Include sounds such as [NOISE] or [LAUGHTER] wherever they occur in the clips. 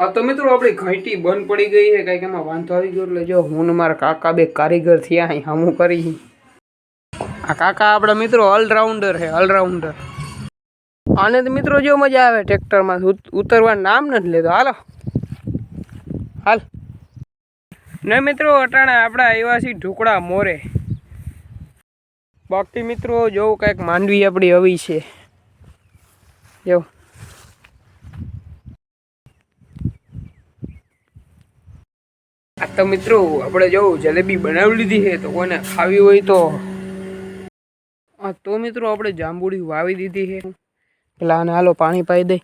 આ તો મિત્રો આપણી ઘંટી બંધ પડી ગઈ છે, કંઈક એમાં વાંધો આવી ગયો, એટલે જો હું ને મારા કાકા બે કારીગર થયા અહીં હમું કરી આ કાકા આપણા મિત્રો ઓલરાઉન્ડર છે ઓલરાઉન્ડર આને તો મિત્રો જો મજા આવે, ટ્રેક્ટરમાં ઉત- ઉતરવાનું નામ નથી લેતો. હાલો. હાલ. ને મિત્રો અટાણે આપણા છીએ ઢુકડા મોરે. બાકી મિત્રો જોવું કંઈક માંડવી આપણી આવી છે. જો. તો મિત્રો, આપણે જો જલેબી બનાવી લીધી છે, તો કોઈને ખાવી હોય તો. હા, તો મિત્રો, આપણે જાંબુડી વાવી દીધી છે. પેલા આને હાલો પાણી પાઈ દઈ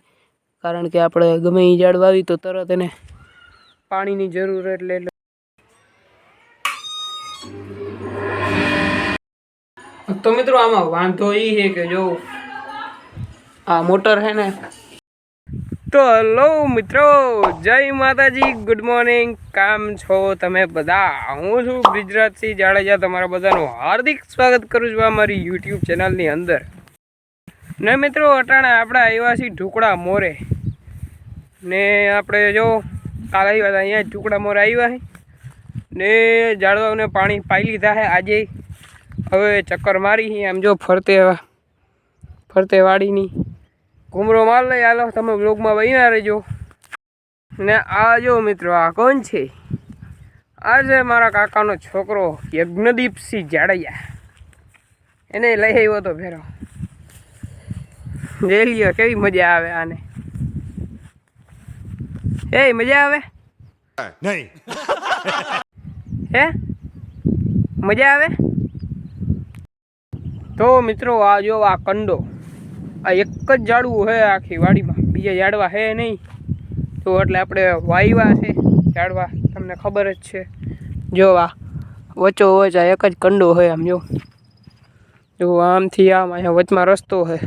કારણ કે આપણે ગમે એ વાવી તો તરત એને પાણીની જરૂર એટલે એટલે. તો મિત્રો, આમાં વાંધો એ છે કે જો આ મોટર છે ને તો હલો મિત્રો, જય માતાજી ગુડ મોર્નિંગ કામ છો તમે બધા? હું છું બ્રિજરાજસિંહ જાડેજા, તમારા બધાનું હાર્દિક સ્વાગત કરું છું અમારી યુટ્યુબ ચેનલની અંદર. ને મિત્રો, અટાણે આપણે આવ્યા છીએ ઢુકડા મોરે. ને આપણે જો, કાલ આવ્યા હતા, અહીંયા ઢુકડા મોરે આવ્યા ને ઝાડવાઓને પાણી પાઈ લીધા છે આજે. હવે ચક્કર મારી આમ જો ફરતે ફરતે વાડીની. ઘૂમરો માલ લઈ હાલો તમે બ્લોગમાં બન્યા રહેજો. ને આ જો મિત્રો આ કોણ છે? આ છે મારા કાકાનો છોકરો યજ્ઞદીપસિંહ જાડૈયા. એને લઈ આવ્યો તો ફેરો જઈ લ્યો કેવી મજા આવે આને. એ મજા આવે? નહીં. હે? મજા આવે? તો મિત્રો આ જો આ કંડો. આ એક જ ઝાડવું છે આખી વાડીમાં. બીજા ઝાડવા છે નહીં. તો એટલે આપણે વાયવા છે. ઝાડવા તમને ખબર જ છે. જો આ વચ્ચો વચ આ એક જ કંડો છે આમ જો. જો આમથી આમ અહીંયા વચમાં રસ્તો છે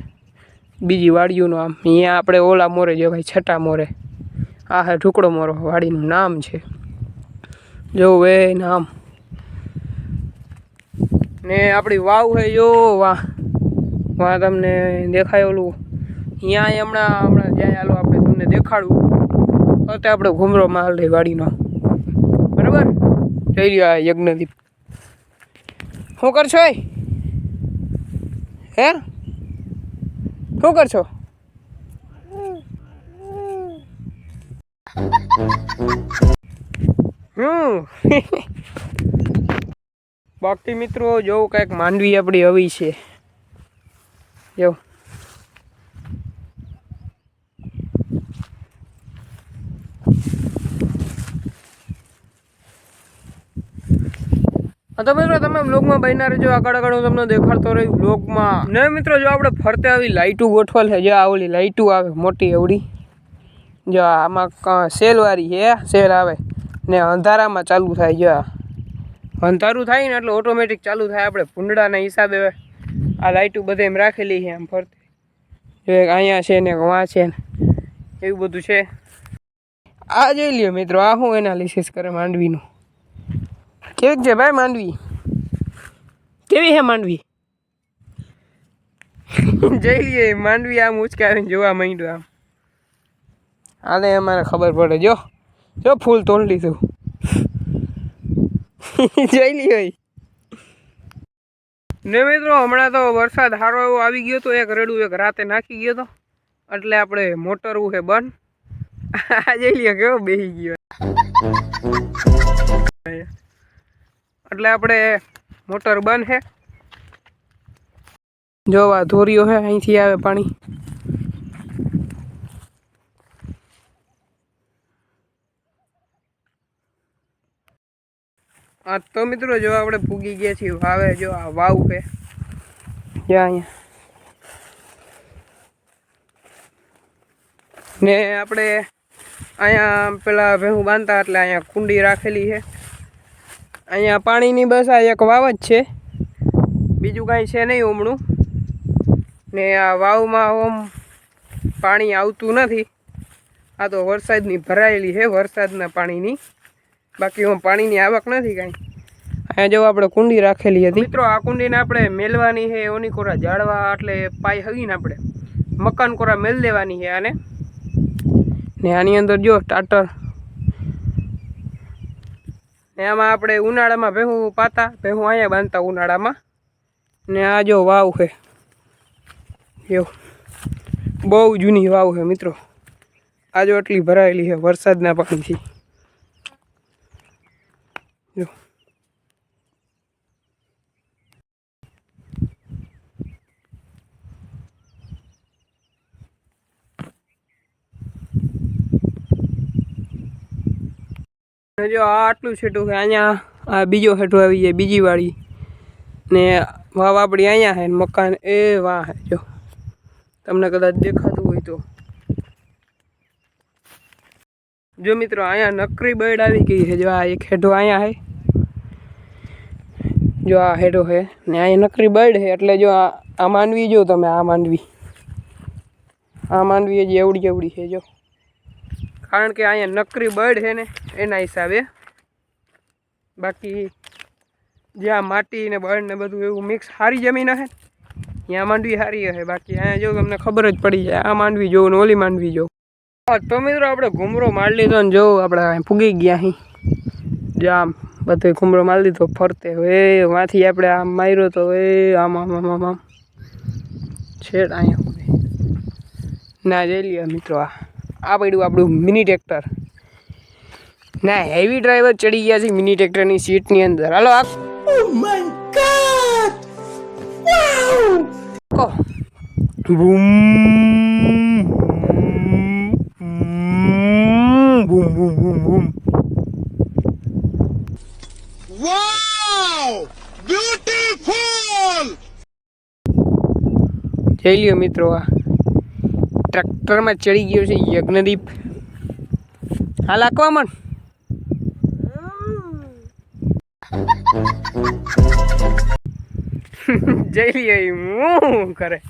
બીજી વાડીઓનો આમ. અહીંયા આપણે ઓલા મોરે જો ભાઈ છઠ્ઠા મોરે. આ હે ઢુકડો મોરો. વાડીનું નામ છે. જો વે નામ. ને આપણી વાવ છે જો વાહ વાહ તમને દેખાય ઓલું અહીંયા હમણાં હમણાં જાય હાલો આપણે તમને દેખાડું તો આપણે ઘૂમરો માલ રહી વાડીનો. બરાબર? જઈ રહ્યા યજ્ઞદીપ. શું કરશો હે? શું કરશો? હમ. બાકી મિત્રો, જોવું કાંઈક માંડવી આપણી આવી છે. હા, તો મિત્રો, તમે બ્લોગમાં બન્યા રહેજો. આગળ આગળ હું તમને દેખાડતો રહી બ્લોગમાં ને મિત્રો, જો આપણે ફરતે આવી લાઇટું ગોઠવેલ છે, જો આવલી લાઇટો આવે, મોટી એવડી. જો આમાં સેલવાળી છે, સેલ આવે. ને અંધારામાં ચાલુ થાય, જો અંધારું થાય ને એટલે ઓટોમેટિક ચાલુ થાય, આપણે ભૂંડડાના હિસાબે. આ લાઇટું બધે એમ રાખેલી છે આમ ફરતી. અહીંયા છે ને વાં છે ને, એવું બધું છે. આ જોઈ લ્યો મિત્રો, આ શું એનાલિસિસ કરે માંડવીનું. કેવીક છે ભાઈ માંડવી? કેવી છે માંડવી? જઈ લઈએ માંડવી આમ ઉચકાવીને જોવા માંડ્યું આમ. આને અમારે ખબર પડે, જો જો ફૂલ તોડ લીધું. [LAUGHS] જોઈ લ્યો. ને મિત્રો, હમણાં તો વરસાદ સારો એવો આવી ગયો તો એક રેડું એક રાતે નાખી ગયો તો. એટલે આપણે મોટરવું છે બંધ. આજે લ્યો, કેવો બેસી ગયો. એટલે આપણે મોટર બંધ છે જોવા ધોરીઓ છે અહીંથી આવે પાણી. હા તો મિત્રો જો આપણે ભૂગી ગયા છીએ, વાવે જો આ વાવ છે. જ્યાં અહીંયા? ને આપણે અહીંયા પેલા ભેહું બાંધતા એટલે અહીંયા કુંડી રાખેલી છે. અહીંયા પાણીની બસ આ એક વાવ જ છે. બીજું કાંઈ છે નહીં હમણું. ને આ વાવમાં ઓમ પાણી આવતું નથી. આ તો વરસાદની ભરાયેલી છે, વરસાદના પાણીની. બાકી હું પાણીની આવક નથી કાંઈ અહીંયા જો આપણે કુંડી રાખેલી હતી. મિત્રો આ કુંડીને આપણે મેલવાની છે ઓની કોરા જાળવા એટલે પાઈ હગીને આપણે મકાન કોરા મેલ દેવાની છે આને. ને આની અંદર જો ટાટર. ને આમાં આપણે ઉનાળામાં ભેહું પાતા ભેહું અહીંયા બાંધતા ઉનાળામાં. ને આ જો વાવ છે. જો બહુ જૂની વાવ છે મિત્રો. આ જો આટલી ભરાયેલી છે વરસાદના પાણીથી. જો આટલું છેટું છે, અહીંયા આ બીજો હેઠો આવી જાય, બીજી વાળી. ને વાવ આપણી અહીંયા છે મકાન, એ વાહ હે જો. તમને કદાચ દેખાતું હોય તો. જો મિત્રો, અહીંયા નકરી બર્ડ આવી ગઈ છે, જો આ એક હેઠો અહીંયા છે. જો આ હેઠો છે, ને અહીંયા નકરી બર્ડ છે, એટલે જો આ માંડવી જો તમે, આ માનવી. આ માનવી હજી એવડી એવડી છે, જો. કારણ કે અહીંયા નકરી બર્ડ છે ને, એના હિસાબે. બાકી જ્યાં માટી ને બળ ને બધું એવું મિક્સ સારી જમીન હશે ત્યાં માંડવી સારી હશે. બાકી અહીંયા જો તમને ખબર જ પડી જાય, આ માંડવી જોવું ને ઓલી માંડવી જોવું તો મિત્રો આપણે ઘૂમરો મારી લીધો ને જોવું આપણે પૂગી ગયા અહીં જામ બધે ઘૂમરો મારી લીધો, ફરતે હવે વાંથી આપણે આમ માર્યો તો એ આમ આમ આમ આમ આમ. છેડ અહીંયા ના, જઈ લઈએ મિત્રો આ. આ પડ્યું આપણું મિની ટ્રેક્ટર ના હેવી ડ્રાઈવર ચડી ગયા છે મિની ટ્રેક્ટરની સીટની અંદર. હાલો આ કો. બૂમ બૂમ બૂમ બૂમ બૂમ Wow! જઈ લ્યો મિત્રો આ. ટ્રેક્ટરમાં ચડી ગયો છે યજ્ઞદીપ. હાલ આકવા મન. [LAUGHS] જઈ લ્યો હું કરે?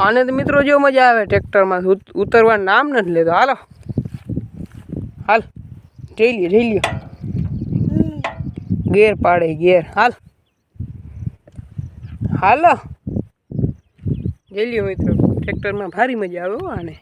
આને તો મિત્રો જો મજા આવે ટ્રેક્ટરમાં, ઉત- ઉતરવાનું નામ નથી લેતો. હાલો. હાલ. જઈ લ્યો જઈ લ્યો. ગેર પાડે, ગેર. હાલ. હાલો. જઈ લ્યો મિત્રો ટ્રેક્ટરમાં ભારી મજા આવે આને.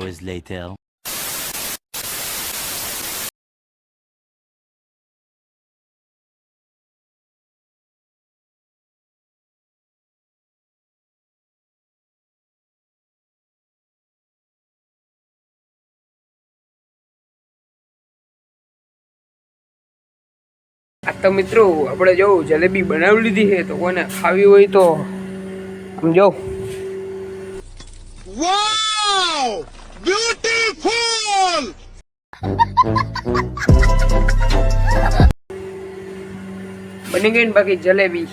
Hours later. આ તો મિત્રો આપણે જો જલેબી બનાવી લીધી છે તો કોને ખાવી હોય તો આમ જો Beautiful! બની ગઈ બાકી જલેબી.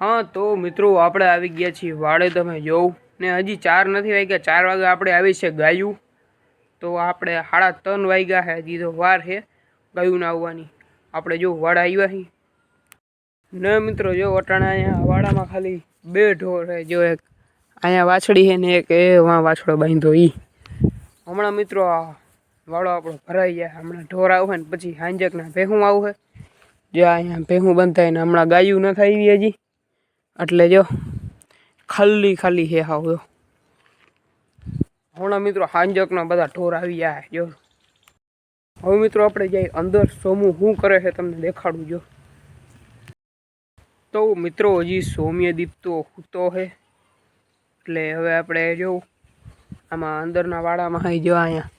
હા, તો મિત્રો, આપણે આવી ગયા છીએ વાડે, તમે જોવ. ને હજી ચાર નથી વાગ્યા, ચાર વાગે આપણે આવી છે ગાયું. તો આપણે સાડા ત્રણ વાગ્યા છે, હજી તો વાર છે ગાયું આવવાની. આપણે જો વાડા આવ્યા છીએ. ને મિત્રો, જો વટાણા અહીંયા વાડામાં ખાલી બે ઢોર છે, જો એક અહીંયા વાછડી છે ને એક એ વાં વાછડો બાંધો ઈ. હમણાં મિત્રો આ વાળો આપણો ભરાઈ જાય હમણાં ઢોર આવે ને પછી હાંજકના ભેહું આવશે જો અહીંયા ભેહું બંધાય ને હમણાં ગાયું ન થઈ હજી. એટલે જો ખાલી ખાલી હે હાવ હમણાં મિત્રો હાંજકના બધા ઢોર આવી જાય જો. હવે મિત્રો આપણે જઈ અંદર સોમું શું કરે છે તમને દેખાડું, જો. તો મિત્રો હજી સૌમ્યદીપ તો સૂતો છે. એટલે હવે આપણે જોવું આમાં અંદરના વાડામાં અહીં જો અહીંયા.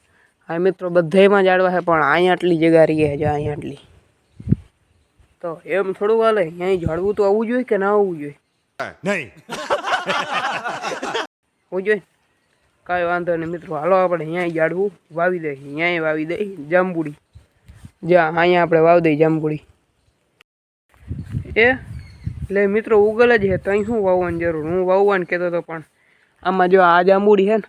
હા મિત્રો બધાયમાં જાડવા છે પણ અહીંયા આટલી જગ્યા રહીએ છે જો અહીંયા આટલી. તો એમ થોડું હાલે અહીં ઝાડવું તો આવવું જોઈએ કે ના આવવું જોઈએ? નહીં. હું જોઈએ. કાંઈ વાંધો નહીં મિત્રો. હાલો આપણે અહીંયા જાડવું વાવી દઈએ અહીંયા વાવી દઈ જાંબુડી. જ્યાં અહીંયા આપણે વાવી દઈએ જાંબુડી. એ એટલે મિત્રો ઉગલ જ છે ત્યાં શું વાવવાની જરૂર? હું વાવવાનું કહેતો હતો પણ આમાં જો આ જાંબુડી છે ને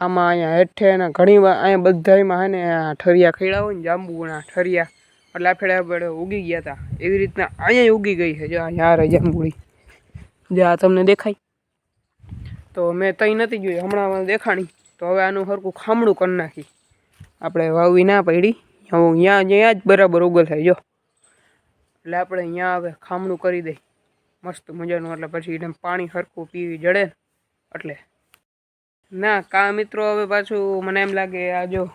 આમાં અહીંયા હેઠે ને ઘણી વાર અહીંયા બધામાં હે ને ઠરિયા ખીડા હોય ને જાંબુના ઠરિયા એટલે આફેડા આપણે ઉગી ગયા હતા એવી રીતના અહીંયા ઉગી ગઈ છે, જો અહીંયા રહી જાંબુડી. જે આ તમને દેખાય. તો મેં તઈ નથી જોઈ, હમણાં દેખાણી. તો હવે આનું સરખું ખામણું કરી નાખી. આપણે વાવવી ના પડી. હું અહીંયા જ્યાં જ બરાબર ઉગલ થાય, જો. એટલે આપણે અહીંયા હવે ખામણું કરી દઈ મસ્ત મજાનું, એટલે પછી એને પાણી સરખું પીવી જડે એટલે ના, કા મિત્રો, હવે પાછું મને એમ લાગે, આ જો,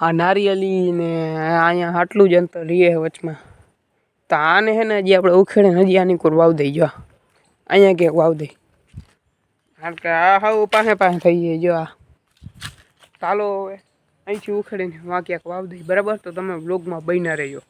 આ નારિયેલી ને અહીંયા આટલું જ અંતર રહીએ વચમાં. તો આને હે ને હજી આપણે ઉખેડે હજી આની કોર વાવ દઈ, જો અહીંયા ક્યાંક વાવ દઈ. કારણ કે આ હાવ પાસે પાસે થઈ જાય, જો આ. ચાલો હવે, અહીંથી ઉખેડીને વાં ક્યાંક વાવ દઈ. બરાબર? તો તમે બ્લોગમાં બન્યા રહેજો.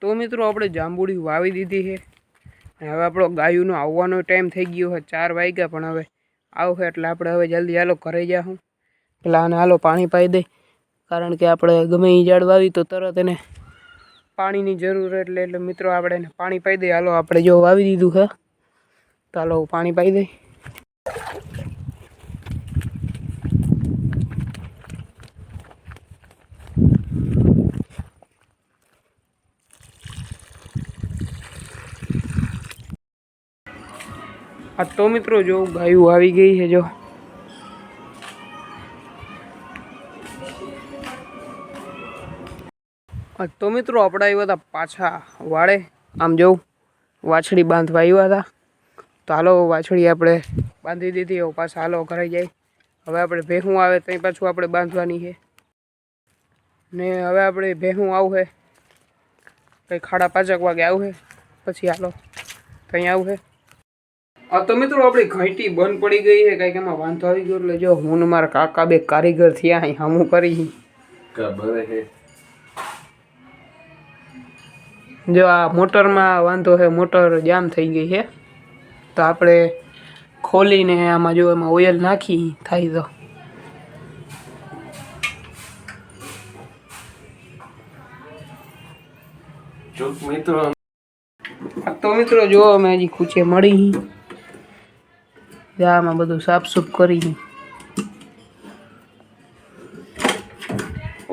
તો મિત્રો આપણે જાંબુડી વાવી દીધી છે. અને હવે આપણો ગાયુંનો આવવાનો ટાઈમ થઈ ગયો છે ચાર વાગ્યા, પણ હવે આવશે એટલે આપણે હવે જલ્દી હાલો ઘરે જાઉં પેલા આને હાલો પાણી પાઈ દઈ કારણ કે આપણે ગમે એ વાવી તો તરત એને પાણીની જરૂર એટલે એટલે મિત્રો આપણે એને પાણી પાઈ દઈએ હાલો, આપણે જો વાવી દીધું છે. તો હાલો પાણી પાઈ દઈ આ તો મિત્રો જો ગાયું આવી ગઈ છે જો. તો મિત્રો આપણે આવ્યા હતા પાછા વાળે આમ જોઉં વાછડી બાંધવા આવ્યા હતા. તો હાલો વાછડી આપણે બાંધી દીધી, હવે પાછા હાલો ઘરે જાય હવે આપણે ભેહું આવે ત્યાં પાછું આપણે બાંધવાની છે. ને હવે આપણે ભેહું આવશે કંઈ ખાડા પાંચક વાગે આવશે પછી હાલો ત્યાં આવશે આ તો મિત્રો આપણી ઘંટી બંધ પડી ગઈ છે કંઈક એમાં વાંધો આવી ગયો એટલે જો હું ને મારા કાકા બે કારીગર થયા અહીં હમું કરી. જો આ મોટરમાં વાંધો છે મોટર જામ થઈ ગઈ છે તો આપણે ખોલીને આમાં જો એમાં ઓઇલ નાખી થાય તો. આ તો મિત્રો જો અમે હજી ખૂચે મળી. આમાં બધું સાફસૂફ કરી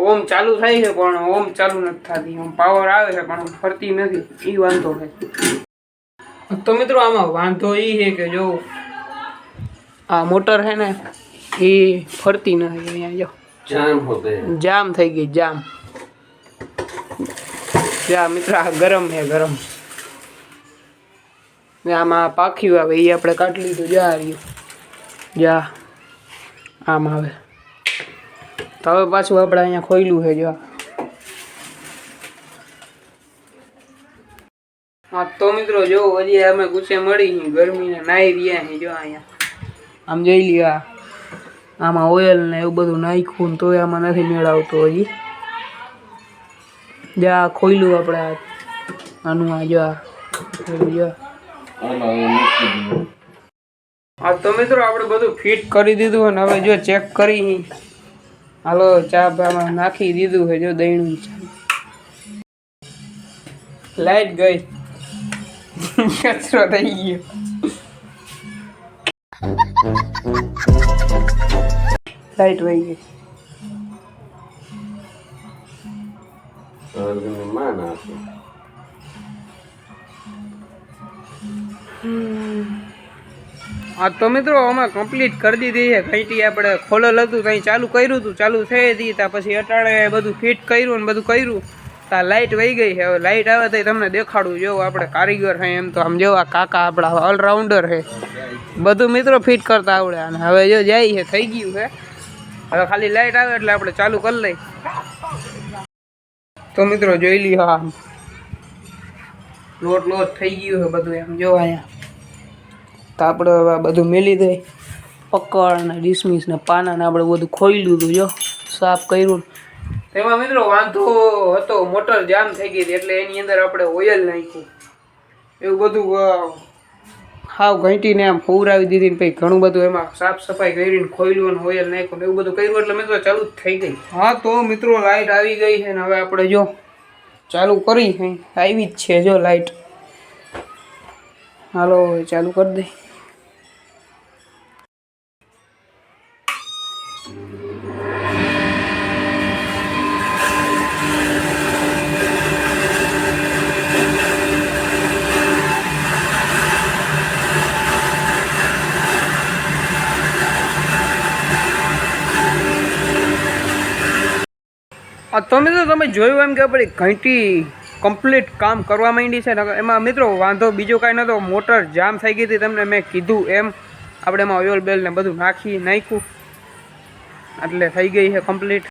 ઓમ ચાલુ થાય છે પણ ઓમ ચાલુ નથી થતી. ઓમ પાવર આવે છે પણ ફરતી નથી. એ વાંધો છે. તો મિત્રો આમાં વાંધો એ છે કે જો આ મોટર છે ને એ ફરતી નથી અહીંયા જો. જામ થઈ ગઈ જામ. જા મિત્ર આ ગરમ છે ગરમ. આમાં પાખ્યું આવે એ આપણે કાઢી લીધું, જા રહ્યું. જા, આમ આવે. તો હવે પાછું આપણે અહીંયા ખોયલું છે, જો. હા, તો મિત્રો, જો, હજી અમે ગુસ્સે મળી ગરમીને નાહી રહ્યા છીએ, જો, અહીંયા. આમ જઈ લ્યો આમાં ઓઇલ ને એવું બધું નાખ્યું તો આમાં નથી મેળવતો હજી. જા, ખોયલું આપણે આનું આ, જો, આ. હા તો મિત્રો આપણે બધું ફિટ કરી દીધું અને હવે જો ચેક કરી હાલો ચા પામાં નાખી દીધું છે જો દહીણું લાઈટ ગઈ. કચરો થઈ ગયો. લાઈટ વહી ગઈ. હા તો મિત્રો અમે કમ્પ્લીટ કરી દીધી છે. ઘંટી આપણે ખોલેલ હતું ત્યાં ચાલુ કર્યું હતું. ચાલુ થઈ હતી, ત્યાં પછી અટાણે બધું ફિટ કર્યું ને બધું કર્યું. ત્યાં લાઇટ વહી ગઈ છે. હવે લાઇટ આવે તો તમને દેખાડું. જેવું આપણે કારીગર છે એમ તો આમ જેવા કાકા આપણા ઓલરાઉન્ડર છે. બધું મિત્રો ફિટ કરતા આવડે અને હવે જો જાય છે, થઈ ગયું છે. હવે ખાલી લાઇટ આવે એટલે આપણે ચાલુ કરી લઈ તો મિત્રો જોઈ લઈએ આમ. લોટ લોટ થઈ ગયું છે બધું એમ. જો અહીંયા તો આપણે હવે બધું મેલી દઈ પકડ ને ડિસમિસ ને પાના ને આપણે બધું ખોઈલું હતું જો. સાફ કર્યું. તેમાં મિત્રો વાંધો હતો, મોટર જામ થઈ ગઈ એટલે એની અંદર આપણે ઓઇલ નાખ્યું. એવું બધું હાવ ઘંટીને આમ ફોવરાવી દીધી ને પછી ઘણું બધું એમાં સાફ સફાઈ કરીને ખોઈલું અને ઓઇલ નાખ્યું એવું બધું કર્યું, એટલે મિત્રો ચાલુ જ થઈ ગઈ. હા, તો મિત્રો લાઇટ આવી ગઈ છે ને હવે આપણે જો ચાલુ કરી આવી જ છે જો લાઈટ. હાલો ચાલુ કરી દઈ આ તો મિત્રો તમે જોયું એમ કે આપણી ઘંટી કમ્પ્લીટ કામ કરવા માંડી છે. ને એમાં મિત્રો વાંધો બીજો કાંઈ નહોતો મોટર જામ થઈ ગઈ હતી તમને મેં કીધું એમ. આપણે એમાં ઓઇલ બેલ ને બધું નાખી નાખ્યું. એટલે થઈ ગઈ છે કમ્પ્લીટ